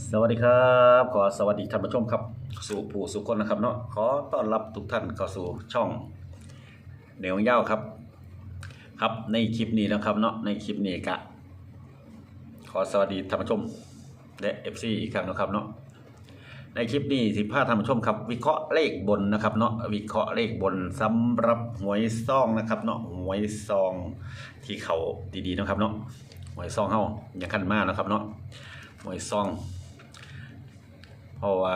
สวัสดีครับ ขอสวัสดีท่านผู้ชมครับ สู่ผู้สุคนนะครับเนาะขอต้อนรับทุกท่านเข้าสู่ช่องเหนียวเย้าครับ ครับในคลิปนี้นะครับเนาะในคลิปนี้กะขอสวัสดีท่านผู้ชมและ FC อีกครั้งนะครับเนาะในคลิปนี้สิพาท่านผู้ชมครับ วิเคราะห์เลขบนนะครับเนาะวิเคราะห์เลขบนสำหรับหวยซองนะครับเนาะหวยซองที่เขาดีๆนะครับเนาะหวยซองเฮาอย่าขั้นมากนะครับเนาะหวยซอง เพราะว่า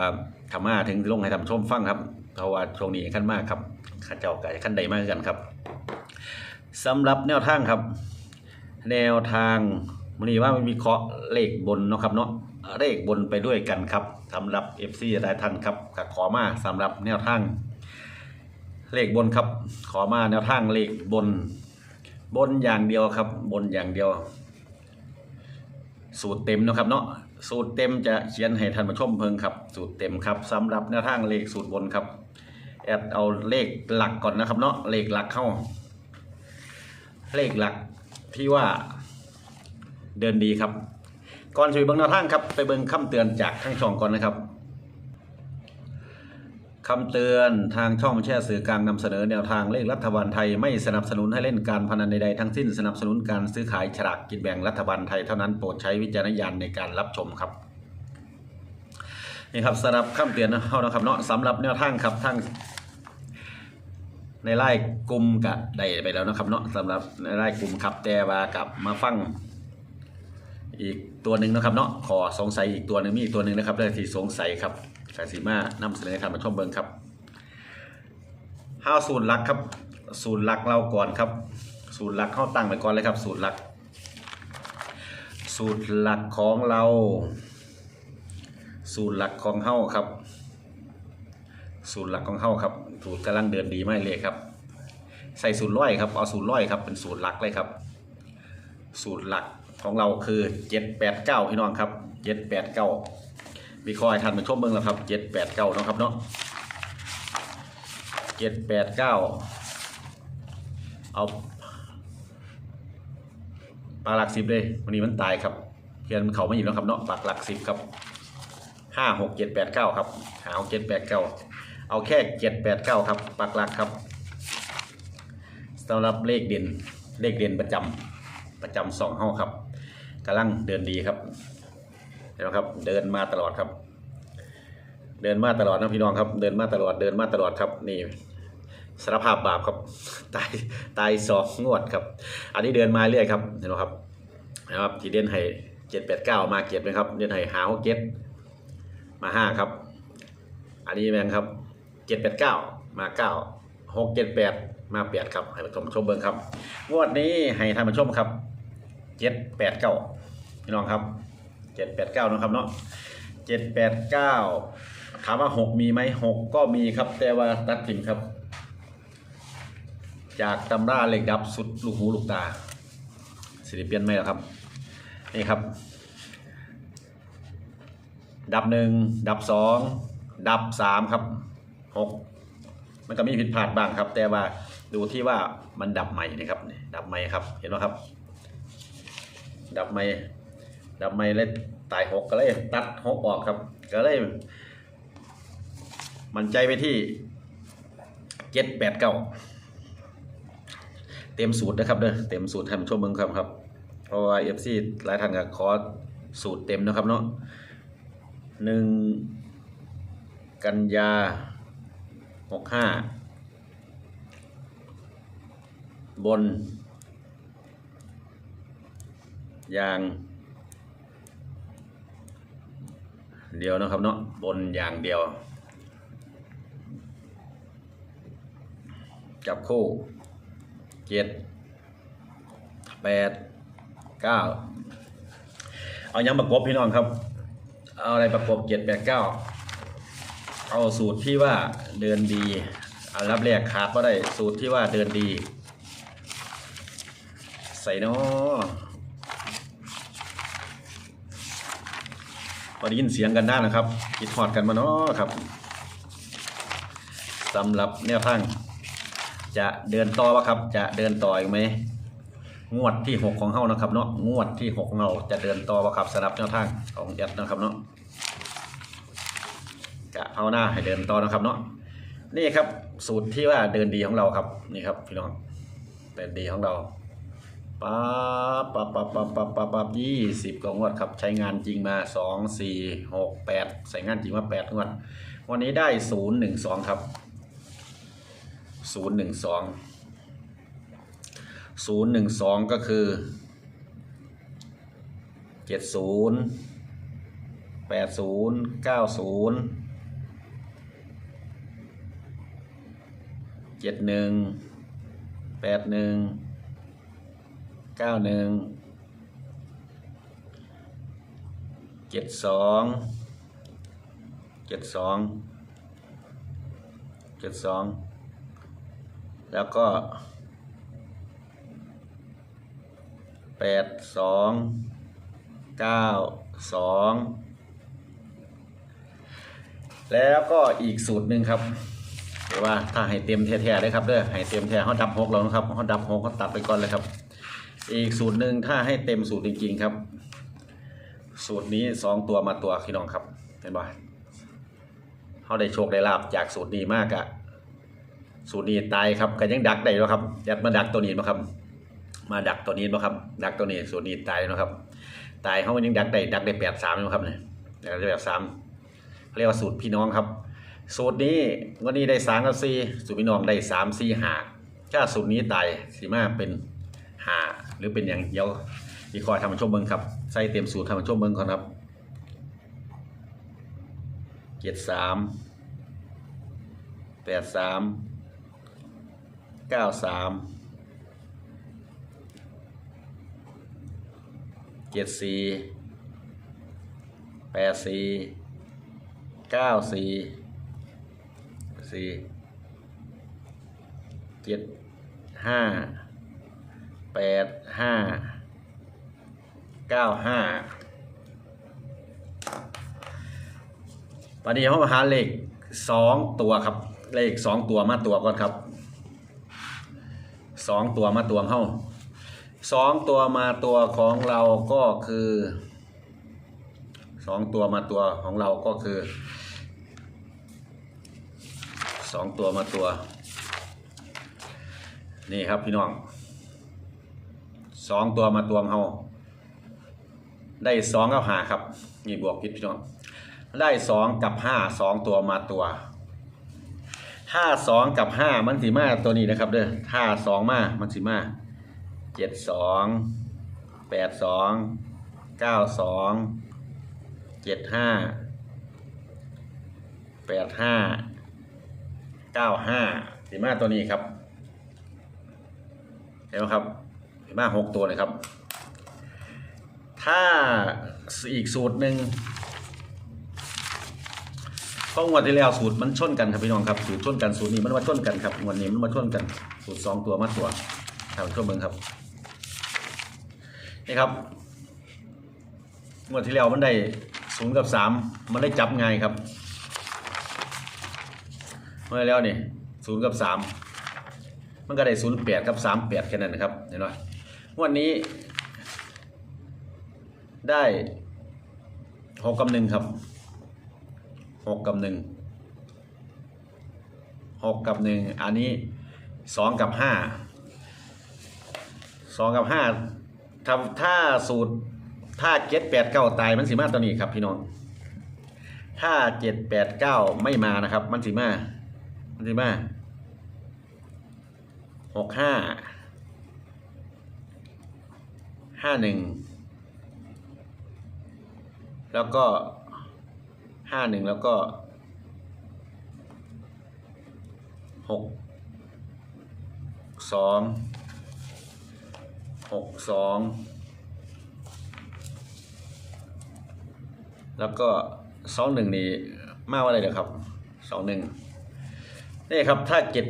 ขม่าถึงลงให้ทำชมฟังครับเพราะว่าช่วงนี้ขั้นมากครับข้าเจ้ากับขั้นใดมากกันครับสำหรับแนวทางครับ แนวทางมันนี้ว่ามันมีเคราะห์เลขบนเนาะครับเนาะเลขบนไปด้วยกันครับสำหรับ FC หลายท่านครับก็ขอมาสำหรับแนวทางเลขบนครับ ขอมาแนวทางเลขบน บนอย่างเดียวครับ บนอย่างเดียว สูตรเต็มนะครับเนาะ สูตรเต็มจะเขียนให้ท่านผู้ชมเพิ่งครับ สูตรเต็มครับสำหรับแนวทางเลขสูตรบนครับ แอดเอาเลขหลักก่อนนะครับ เนาะเลขหลักเข้า เลขหลักที่ว่าเดินดีครับ ก่อนจะไปเบิ่งแนวทางครับ ไปเบิ่งคำเตือนจากทางช่องก่อนนะครับ คำเตือนทางช่องแช่สื่อกลางนำเสนอแนวทางเลขรัฐบาลไทยไม่สนับสนุนให้เล่นการพนันใดๆทั้งสิ้นสนับสนุนการซื้อขายฉลากกินแบ่งรัฐบาลไทยเท่านั้นโปรดใช้วิจารณญาณในการรับชมครับนี่ครับสำหรับคำเตือนนะเอานะครับเนาะสำหรับแนวทางครับทั้งในไล่กลุ่มกะได้ไปแล้วนะครับเนาะสำหรับในไล่กลุ่มครับแต่ว่ากับมาฟังอีกตัวหนึ่งนะครับเนาะขอสงสัยอีกตัวหนึ่งมีอีกตัวหนึ่งนะครับเรื่องที่สงสัยครับ สายสีมานำเสนอให้ท่านผู้ชมเบิ่งครับห้าสูตรหลักครับสูตรหลักเราก่อนครับสูตรหลักเข้าตั้งไปก่อนเลยครับสูตรหลักสูตรหลักของเรา สูตรหลักของเฮาครับ สูตรหลักของเฮาครับ สูตรกำลังเดินดีไม่เลยครับ ใส่สูตรร้อยครับ เอาสูตรร้อยครับ เป็นสูตรหลักเลยครับ สูตรหลักของเราคือเจ็ดแปดเก้าพี่น้องครับเจ็ดแปดเก้า มีคอยทันมาชมเบิ้งแล้วครับเจ็ดแปดเก้านาะครับเนาะเจ็ดแปดเก้าเอาปลาหลักสิบเลยวันนี้มันตายครับเพียนเขาไม่อยู่แล้วครับเนาะปากหลักสิบครับห้าหกเจ็ดแปดเก้าครับหาเจ็ดแปดเก้าเอาแค่เจ็ดแปดเก้าครับปากหลักครับสำหรับเลขเด่นเลขเด่นประจำประจำสองห้องครับกำลังเดินดีครับ เห็นไหมครับ เดินมาตลอดครับ เดินมาตลอดนะพี่น้องครับ เดินมาตลอดเดินมาตลอดครับ นี่สารภาพบาปครับ ตายตายสองงวดครับ อันนี้เดินมาเรื่อยครับเห็นไหมครับนะครับ ที่เด่นให้เจ็ดแปดเก้ามาเก็บนะครับ เด่นให้หาหกเจ็ดมาห้าครับ อันนี้แมงครับเจ็ดแปดเก้ามาเก้าหกเจ็ดแปดมาแปดครับ ให้ผู้ชมชมเบิ้งครับ งวดนี้ให้ท่านผู้ชมครับเจ็ดแปดเก้าพี่น้องครับ เจ็ดแปดเก้านะครับเนาะเจ็ดแปดเก้าถามว่าหกมีไหมหกก็มีครับ แต่ว่าตัดทิ้งครับ จากตำราเหล็กดับสุดลูกหูลูกตาสิริเปียนไหมล่ะครับนี่ครับ ดับหนึ่งดับสองดับสามครับหกมันก็มีผิดพลาดบ้างครับ แต่ว่าดูที่ว่ามันดับใหม่นะครับนี่ดับใหม่ครับ เห็นไหมครับ ดับใหม่ ดับใหม่เลยตายหกก็เลยตัดหกออกครับ ก็เลย มันใจไปที่เจ็ดแปดเก้าเต็มสูตรนะครับเด้อเต็มสูตรให้ผู้ชมเบิ่งครับครับ เพราะว่าเอฟซีหลายท่านก็ขอสูตรเต็มนะครับเนาะหนึ่งกันยาหกห้าบน ยาง เดียวนะครับเนาะบนอย่างเดียว จับคู่เจ็ดแปดเก้าเอายังประกบพี่น้องครับ เอาอะไรประกบเจ็ดแปดเก้าเอาสูตรที่ว่าเดินดีอันรับแรกขาดก็ได้สูตรที่ว่าเดินดี ใส่เนาะ พอได้ยินเสียงกันได้นะครับคิดหอดกันมาเนาะครับสำหรับแนวทางจะเดินต่อวะครับ จะเดินต่ออีกไหมงวดที่หกของเฮานะครับเนาะงวดที่หกเราจะเดินต่อบ่ครับสำหรับแนวทางของแอดนะครับเนาะกะเอาหน้าให้เดินต่อนะครับเนาะนี่ครับสูตรที่ว่าเดินดีของเราครับนี่ครับพี่น้องเดินดีของเรา ปั๊บปั๊บปั๊บปั๊บปั๊บปั๊บปั๊บยี่สิบกว่างวดครับ ใช้งานจริงมาสองสี่หกแปดใส่งานจริงมาแปดงวด วันนี้ได้ศูนย์หนึ่งสองครับศูนย์หนึ่งสองศูนย์หนึ่งสองก็คือเจ็ดศูนย์แปดศูนย์เก้าศูนย์เจ็ดหนึ่งแปดหนึ่ง เก้าหนึ่งเจ็ดสองเจ็ดสองเจ็ดสองแล้วก็แปดสองเก้าสองแล้วก็อีกสูตรหนึ่งครับเดี๋ยวว่าถ้าให้เต็มแท้ๆได้ครับเด้อให้เต็มแท้เขาดับหกแล้วนะครับเขาดับหกเขาตัดไปก่อนเลยครับ อีกสูตรหนึ่งถ้าให้เต็มสูตรจริง ๆ ครับ สูตรนี้สองตัวมาตัวพี่น้องครับเห็นบ่เขาได้โชคได้ลาบจากสูตรนี้มากอะสูตรนี้ตายครับก็ยังดักได้แล้วครับยัดมาดักตัวนี้มาครับ มาดักตัวนี้บ่ครับ ดักตัวนี้ส่วนนี้ตายนะครับ ตายเขายังดักได้ดักได้แปดสามอยู่ครับเนี่ยดักได้แปดสามเรียกว่าสูตรพี่น้องครับ สูตรนี้วันนี้ได้สามกับสี่สูตรพี่น้องได้สามสี่หาถ้าสูตรนี้ตายสีมาเป็นหา หรือเป็นอย่างเดียวอีกคอยทำมันชมเบิ้งครับใส่เต็มสูตรทำมันชมเบิ้งก่อนครับเจ็ดสามแปดสามเก้าสามเจ็ดสี่แปดสี่เก้าสี่สี่เจ็ดห้า แปดห้าเก้าห้าวันนี้เขามาหาเลขสองตัวครับ เลขสองตัวมาตัวก่อนครับสองตัวมาตัวเข้าสองตัวมาตัวของเราก็คือสองตัวมาตัวของเราก็คือสองตัวมาตัว นี่ครับพี่น้อง สองตัวมาตัวเราได้สองกับห้าครับนี่บวกพิดพี่น้องได้สองกับห้าสองตัวมาตัวถ้าสองกับห้ามันสีมาตัวนี้นะครับเด้อถ้าสองมามันสีมาเจ็ดสองแปดสองเก้าสองเจ็ดห้าแปดห้าเก้าห้าสีมาตัวนี้ครับเห็นไหมครับ สีมาหกตัวเลยครับ ถ้าอีกสูตรหนึ่งก็งวดที่แล้วสูตรมันชนกันครับพี่น้องครับสูตรชนกันสูตรนี้มันมาชนกันครับงวดนี้มันมาชนกัน สูตรสองตัวมาตัวทำช่วเมืองครับนี่ครับงวดที่แล้วมันได้ศูนย์กับสามมันได้จับไงครับเมื่อแล้วนี่ศูนย์กับสามมันก็ได้ศูนย์แปดกับสามแปดแค่นั้นนะครับเห็นไหม วดนี้ ได้หกกับหนึ่งครับหกกับหนึ่งหกกับหนึ่งอันนี้สองกับห้าสองกับห้าถ้าถ้าสูตรถ้าเจ็ดแปดเก้าตายมันสีมาตัวนี้ครับพี่น้องถ้าเจ็ดแปดเก้าไม่มานะครับ มันสีมา มันสีมาหกห้า ห้าหนึ่งแล้วก็ห้าหนึ่งแล้วก็หกสองหกสองแล้วก็สองหนึ่งนี่มากว่าอะไรเดี๋ยวครับสองหนึ่งนี่ครับถ้าเจ็ด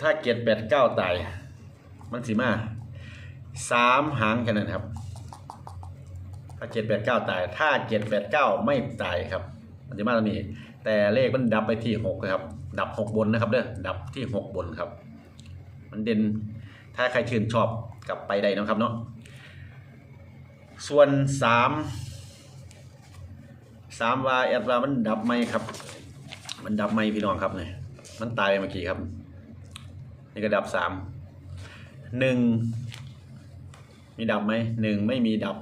ถ้าเจ็ดแปดเก้าตาย มันสีมา สามหางแค่นั้นครับ ถ้าเจ็ดแปดเก้าตาย ถ้าเจ็ดแปดเก้าไม่ตายครับมันจะมาตรงนี้ แต่เลขมันดับไปที่หกครับ ดับหกบนนะครับเด้อดับที่หกบนครับ มันเด่นถ้าใครชื่นชอบกลับไปได้นะครับเนาะส่วนสามสามว่าแอดว่ามันดับไหมครับ มันดับไหมพี่น้องครับเนี่ยมันตายไปเมื่อกี้ครับ นี่ก็ดับสามหนึ่ง มีดับไหมหนึ่งไม่มีดับ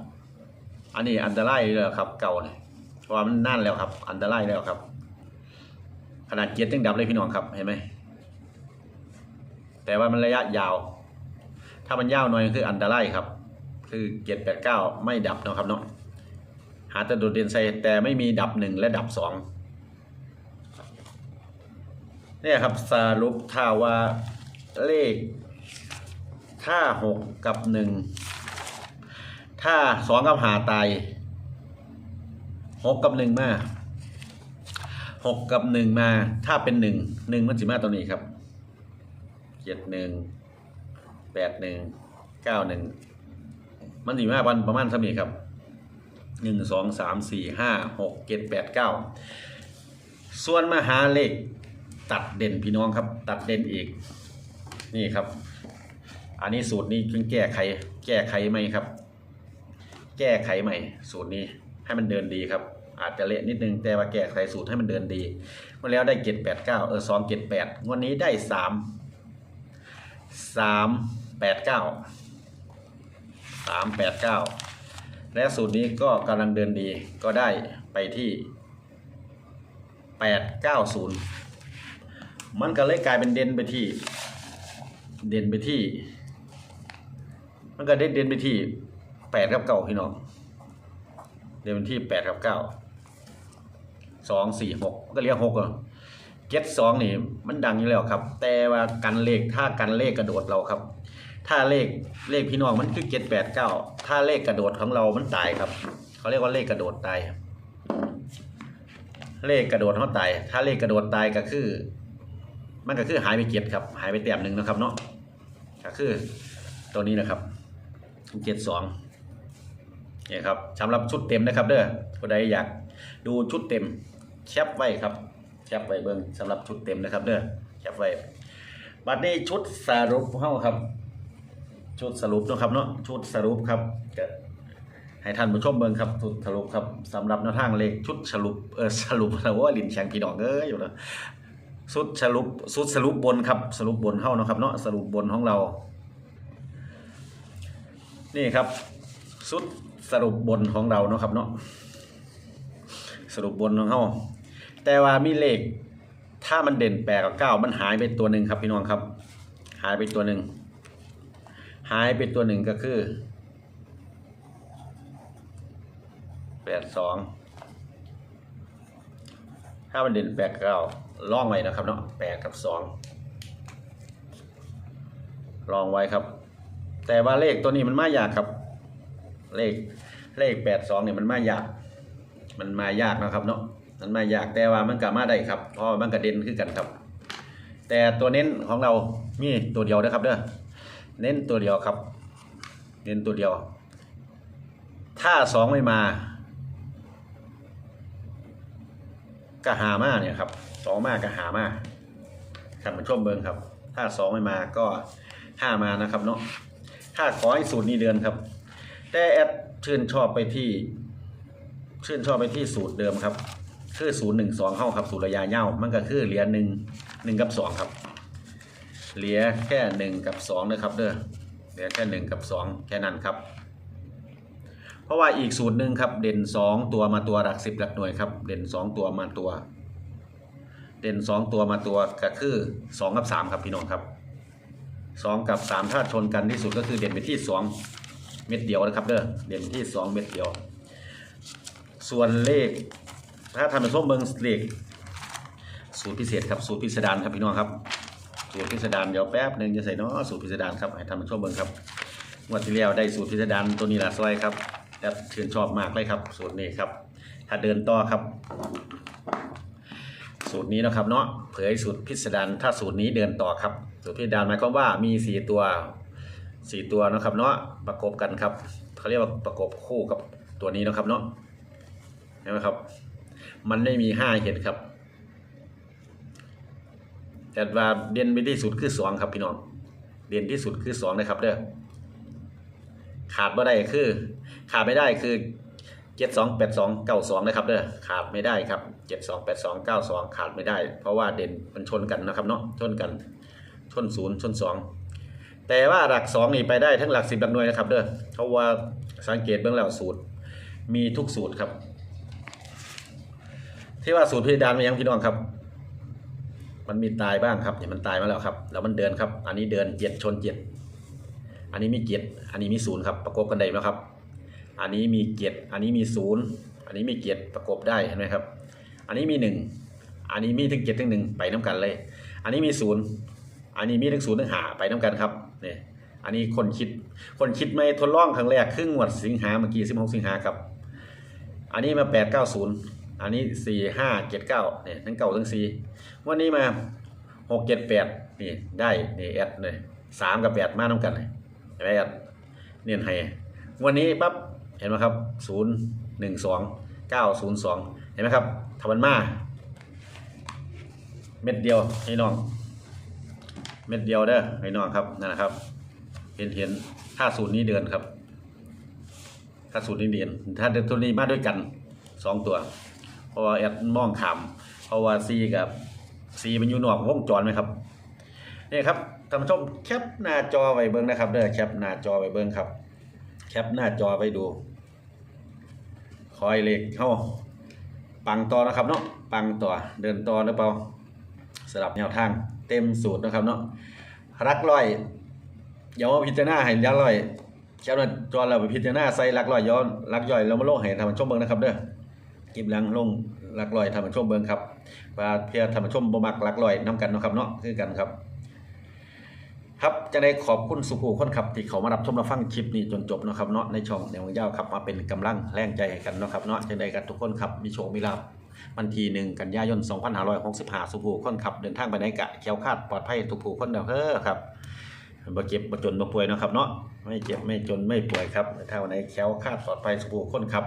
อันนี้อันตรายเลยครับ เก่าเนี่ยเพราะว่ามันนั่นแล้วครับ อันตรายแล้วครับ ขนาดเกียร์ยังดับเลยพี่น้องครับเห็นไหมแต่ว่ามันระยะยาว ถ้ามันยาวหน่อยคืออันตรายครับ คือเกียร์แปดเก้าไม่ดับนะครับเนาะหาแต่โดดเด่นใส่แต่ไม่มีดับหนึ่งและดับสองเนี่ยครับสรุปถ้าว่าเลขถ้าหกกับหนึ่ง ถ้าสองกับหาตายหกกับหนึ่งมาหกกับหนึ่งมา ถ้าเป็นหนึ่งหนึ่งมันสิมาตัวนี้ครับเจ็ดหนึ่งแปดหนึ่งเก้าหนึ่งมันสิมาวันประมาณสมีครับหนึ่งสองสามสี่ห้าหกเจ็ดแปดเก้าส่วนมหาเลขตัดเด่นพี่น้องครับ ตัดเด่นอีก นี่ครับ อันนี้สูตรนี้เพิ่งแก้ไข แก้ไขไหมครับ แก้ไขใหม่ สูตรนี้ให้มันเดินดีครับ อาจจะเละนิดนึงแต่ว่าแก้ไขสูตรให้มันเดินดีเมื่อแล้วได้เจ็ดแปดเก้าเออสองเจ็ดแปดวันนี้ได้สามสามแปดเก้าสามแปดเก้าและสูตรนี้ก็กำลังเดินดีก็ได้ไปที่แปดเก้าศูนย์มันก็เลยกลายเป็นเด่นไปที่ เด่นไปที่ มันก็เด่นเด่นไปที่ แปดกับเก้าพี่น้องเด่นไปที่แปดกับเก้าสองสี่หกก็เรียกหกอะเก็ตสองนี่มันดังอยู่แล้วครับ แต่ว่ากันเลขถ้ากันเลขกระโดดเราครับ ถ้าเลขเลขพี่น้องมันคือเจ็ดแปดเก้าถ้าเลขกระโดดของเรามันตายครับ เขาเรียกว่าเลขกระโดดตายเลขกระโดดเขาตาย ถ้าเลขกระโดดตายก็คือ มันก็คือหายไปเจ็ดครับ หายไปแต้มหนึ่งนะครับเนาะก็คือตัวนี้นะครับเจ็ดสอง นี่ยครับสำหรับชุดเต็มนะครับเด้อผู้ใดอยากดูชุดเต็มแคปไว้ครับแคปไว้เบิ่งสำหรับชุดเต็มนะครับเด้อแคปไว้บัดนี้ชุดสรุปเฮาครับ ชุดสรุปนะครับเนาะชุดสรุปครับให้ท่านผู้ชมเบิ่งครับชุดสรุปครับสำหรับแนวทางเลขชุดสรุปเออสรุปแล้วว่าลิ้นแข็งพี่น้องเอ้ยอยู่นะชุดสรุปชุดสรุปบนครับสรุปบนเฮานะครับเนาะสรุปบนของเรา นี่ครับ ชุดสรุปบนของเราเนาะครับเนาะสรุปบนของเฮาแต่ว่ามีเลขถ้ามันเด่นแปดกับเก้ามันหายไปตัวหนึ่งครับพี่น้องครับ หายไปตัวหนึ่งหายไปตัวหนึ่งก็คือแปดสองถ้ามันเด่นแปดเก้าล่องไว้นะครับเนาะแปดกับสองลองไว้ครับ แต่ว่าเลขตัวนี้มันมายากครับ เลขเลขแปดสองเนี่ยมันมายาก มันมายากนะครับเนาะมันมายากแต่ว่ามันก็มาได้ครับเพราะว่ามันก็เด่นคือกันครับ แต่ตัวเน้นของเรามีตัวเดียวนะครับเด้อเน้นตัวเดียวครับ เน้นตัวเดียว ถ้าสองไม่มาก็หามาเนี่ยครับสองมาก็หามาท่านผู้ชมเบิงครับ ถ้าสองไม่มาก็ห้ามานะครับเนาะถ้าขอให้สูตรนี้เดือนครับ แต่แอดชื่นชอบไปที่ ชื่นชอบไปที่สูตรเดิมครับ คือศูนย์หนึ่งสองเข้าครับสูตรระยะยามันก็คือเหรียญหนึ่งหนึ่งกับสองครับเหลือแค่หนึ่งกับสองนะครับเด้อเหลือแค่หนึ่งกับสองแค่นั้นครับ เพราะว่าอีกสูตรหนึ่งครับ เด่นสองตัวมาตัวหลักสิบหลักหน่วยครับ เด่นสองตัวมาตัว เด่นสองตัวมาตัวก็คือสองกับสามครับพี่น้องครับสองกับสามถ้าชนกันที่สุดก็คือเด่นไปที่สอง เม็ดเดียวนะครับเด้อเด่นที่สองเม็ดเดียว ส่วนเลข ถ้าทำเป็นส้มเบิงเลขสูตรพิเศษครับสูตรพิสดารครับพี่น้องครับ สูตรพิสดารเดี๋ยวแป๊บหนึ่งจะใส่เนาะสูตรพิสดารครับให้ทำเป็นส้มเบิงครับงวดที่แล้วได้สูตรพิสดารตัวนี้ละซอยครับแอดชื่นชอบมากเลยครับ สูตรนี้ครับ ถ้าเดินต่อครับ สูตรนี้นะครับเนาะเผยสูตรพิสดารถ้าสูตรนี้เดินต่อครับสูตรพิสดารหมายความว่ามีสี่ตัว สี่ตัวนะครับเนาะประกบกันครับเขาเรียกว่าประกบคู่กับตัวนี้นะครับเนาะเห็นไหมครับ มันไม่มีห้าเห็นครับ แต่ว่าเด่นไปที่สุดคือสองครับพี่น้องเด่นที่สุดคือสองนะครับเด้อขาดบ่ได้คือ ขาดไม่ได้คือเจ็ดสองแปดสองเก้าสองนะครับเด้อขาดไม่ได้ครับเจ็ดสองแปดสองเก้าสองขาดไม่ได้ เพราะว่าเด่นมันชนกันนะครับเนาะชนกัน ชนศูนย์ชนสอง แต่ว่าหลักสองนี่ไปได้ทั้งหลักสิบหลักหน่วยนะครับเด้อเพราะว่าสังเกตเบื้องแล้วสูตร มีทุกสูตรครับ ที่ว่าสูตรพิจารณายังพี่น้องครับ มันมีตายบ้างครับเนี่ยมันตายมาแล้วครับ แล้วมันเดินครับ อันนี้เดินเจ็ดชนเจ็ดอันนี้มีเจ็ดอันนี้มีศูนย์ครับ ประกบกันได้แล้วครับ อันนี้มีเจ็ดอันนี้มีศูนย์อันนี้มีเจ็ดประกบได้เห็นไหมครับ อันนี้มีหนึ่งอันนี้มีถึงเจ็ดถึงหนึ่งไปน้ำกันเลย อันนี้มีศูนย์อันนี้มีถึงศูนย์ถึงหาไปน้ำกันครับ เนี่ยอันนี้คนคิดคนคิดไม่ทดลองครั้งแรกครึ่งงวดสิงหาเมื่อกี้สิบหกสิงหาครับ อันนี้มาแปดเก้าศูนย์อันนี้สี่ห้าเจ็ดเก้าเนี่ยทั้งเก้าทั้งสี่วันนี้มาหกเจ็ดแปดนี่ได้นี่แอดเลยสามกับแปดมาน้ำกันเลยเห็นไหมแอดเนียนให้วันนี้ปั๊บเห็นไหมครับศูนย์หนึ่งสองเก้าศูนย์สองเห็นไหมครับทำมันมา เม็ดเดียวให้น้อง เม็ดเดียวเด้อให้น้องครับนั่นนะครับ เห็นเห็นถ้าสูตรนี้เดือนครับ ถ้าสูตรนี้เดือนถ้าเดือนตัวนี้มาด้วยกันสองตัว เพราะว่าแอดมองขามเพราะว่าซีกับซีมันอยู่นอกวงจรไหมครับนี่ครับท่านผู้ชมแคปหน้าจอไว้เบิ้งนะครับเด้อแคปหน้าจอไว้เบิ้งครับ แคปหน้าจอไว้ดู คอยเลขเข้าปังต่อนะครับเนาะปังต่อเดินต่อหรือเปล่าสลับแนวทาง เต็มสูตรนะครับเนาะรักร้อยอย่ามาพิจารณาให้ยักร้อยแคปหน้าจอนเราไปพิจารณาใส่รักร้อยย้อนรักย่อยเรามาโลกให้ท่านผู้ชมเบิ้งนะครับเด้อคลิปหลังลงรักร้อยท่านชมเบิ้งครับว่าเพื่อท่านชมบ่มักรักร้อยน้กันนะครับเนาะคือกันครับครับจะได้ขอบคุณสุภูคนขับที่เขามารับชมรับฟังคลิปนี้จนจบนะครับเนาะในช่องแนวเย้าครับมาเป็นกำลังแรงใจให้กันนะครับเนาะจะได้กันทุกคนครับมีโชคมีลาภ วันที่หนึ่งกันยายน 2565 สุภูคนขับ เดินทางไปไหนกะแคล้วคาดปลอดภัยทุกผู้คนเด้อเฮ้อครับบ่เจ็บบ่จนบ่ป่วยนะครับเนาะไม่เจ็บไม่จนไม่ป่วยครับถ้าวันไหนแคล้วคาดปลอดภัยสุภูคนขับ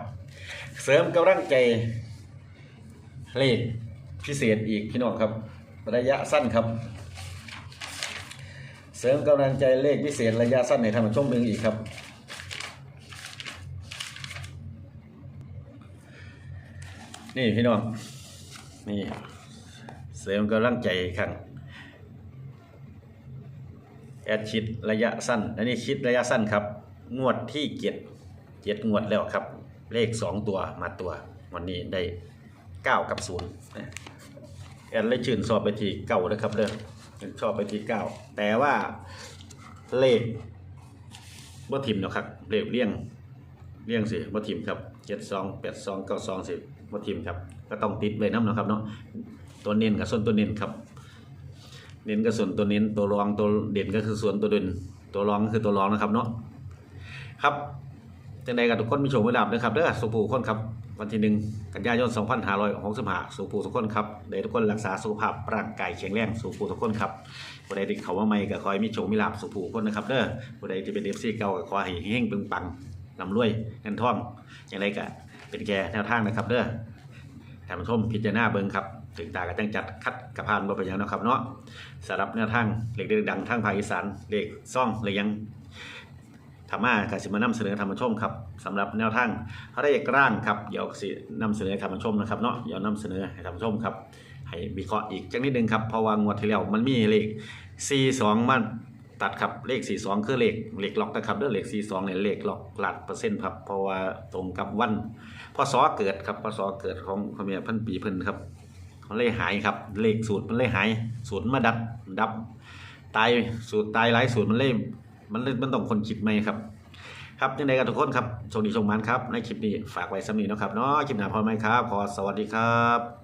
เสริมกำลังใจเลขพิเศษอีกพี่น้องครับ ระยะสั้นครับ เสริมกำลังใจเลขพิเศษระยะสั้นในทางชมเมืองอีกครับ นี่พี่น้อง นี่ เสริมกำลังใจอีกครั้งแอดชิดระยะสั้น อันนี้ชิดระยะสั้นครับ งวดที่เจ็ดเจ็ดงวดแล้วครับ เลขสองตัวมาตัว วันนี้ได้เก้ากับศูนย์แอดเลยชื่นสอบไปที่เก้านะครับเด้อชอบไปที่เก้าแต่ว่าเลขบ่ทิมนะครับเลขเลี่ยงเลี่ยงสิบ่ทิมครับเจ็ดสองแปดสองเก้าสองสิบ ทิมครับ ก็ต้องติดไว้น้ำนะครับเนาะตัวเน้นกับส่วนตัวเน้นครับ เน้นกับส่วนตัวเน้นตัวรองตัวเด่นก็คือส่วนตัวเด่นตัวรองก็คือตัวรองนะครับเนาะครับจังใดกับทุกคนมีโชคมีลาภนะครับเด้อสุภูคนครับวันที่หนึ่งกันยายน 2565สุภูทุกคนครับได้ทุกคนรักษาสุขภาพร่างกายแข็งแรงสุภูทุกคนครับผู้ใดที่เขาว่าไม่ก็ขอให้มีโชคมีลาภสุภูคนนะครับเด้อผู้ใดที่เป็นเอฟซีเก่าก็ขอยให้เฮงปึงปังลำรวยเงินทองอย่างไรก็ เป็นแก่แนวทางนะครับเด้อท่านผู้ชมพิจารณาเบิ่งครับ ถึงตาก็จังจัดคัดกระพานบ่เป็นหยังเนาะครับเนาะสำหรับแนวทางเลขเด็ดดังทางภาคอีสานเลขซ่องเลยยังธรรมะกสิมานำเสนอธรรมชมครับสำหรับแนวทางเลขร่างครับเดี๋ยวสินำเสนอธรรมชมนะครับเนาะเดี๋ยวนำเสนอให้ธรรมชมครับให้วิเคราะห์อีกจักนิดนึงครับเพราะว่างวดที่แล้วมันมีเลข 42 มัน ตัดครับเลข 42 คือเลขเลขล็อกนะครับเด้อเลข 42เนี่ยเลขล็อกหลักเปอร์เซ็นต์ครับเพราะว่าตรงกับวันพศเกิดครับพศเกิดของพเมียพันปีเพิ่นครับมันเลยหายครับ เลขสูตรมันเลยหายสูตรมาดับดับ ตายสูตรตายหลายสูตรมันเลยมันเลยมันต้องคนคิดใหมครับ ครับยังไงกันทุกคนครับโชคดีโชคมันครับในคลิปนี้ฝากไว้สำนีเนะครับเนาะคลิปหน้าพอไหมครับ ขอสวัสดีครับ